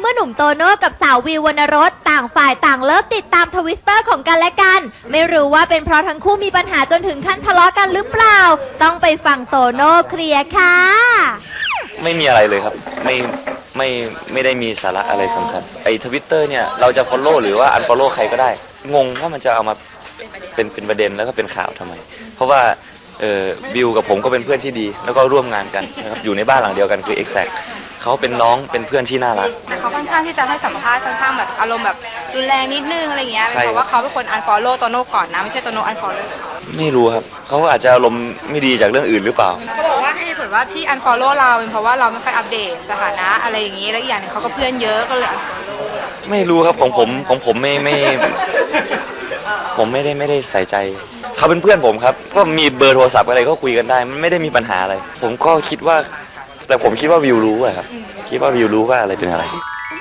เมื่อหนุ่มโตโน่กับสาววิววรรณรสต่างฝ่ายต่างเลิกติดตามทวิสเตอร์ของกันและกัน ไม่รู้ว่าเป็นเพราะทั้งคู่มีปัญหาจนถึงขั้นทะเลาะกันหรือเปล่า ต้องไปฟังโตโน่เคลียร์ค่ะ ไม่มีอะไรเลยครับ ไม่ไม่ไม่ได้มีสาระอะไรสำคัญไอ้ทวิตเตอร์เนี่ยเราจะ follow หรือว่า unfollow ใครก็ได้ งงว่ามันจะเอามาเป็นเป็นประเด็นแล้วก็เป็นข่าวทำไม เพราะว่าเออบิวกับผมก็เป็นเพื่อนที่ดี แล้วก็ร่วมงานกันนะครับอยู่ในบ้านหลังเดียวกันคือ Exact เขาเป็นน้องเป็นเพื่อนที่น่ารัก แต่เขาค่อนข้างที่จะให้สัมภาษณ์ค่อนข้างแบบอารมณ์แบบรุนแรงนิดนึงอะไรเงี้ยเป็นใช่ เพราะว่าเขาเป็นคน unfollow โตโน่ก่อนนะไม่ใช่โตโน่ unfollow เขาไม่รู้ครับเขาอาจจะอารมณ์ไม่ดีจากเรื่องอื่นหรือเปล่า เขาบอกว่าให้เหตุผลว่าที่ unfollow เราเป็นเพราะว่าเราไม่ค่อยอัปเดตสถานะอะไรอย่างงี้แล้วอีกอย่างหนึงเขาก็เพื่อนเยอะก็เลย unfollow ไม่รู้ครับของผมของผมไม่ไม่ ผมไม่ได้ไม่ได้ใส่ใจ เขาเป็นเพื่อนผมครับ ก็มีเบอร์โทรศัพท์อะไรก็คุยกันได้ มันไม่ได้มีปัญหาอะไร ผมก็คิดว่า แต่ผมคิดว่าวิวรู้อะครับ คิดว่าวิวรู้ว่าอะไรเป็นอะไร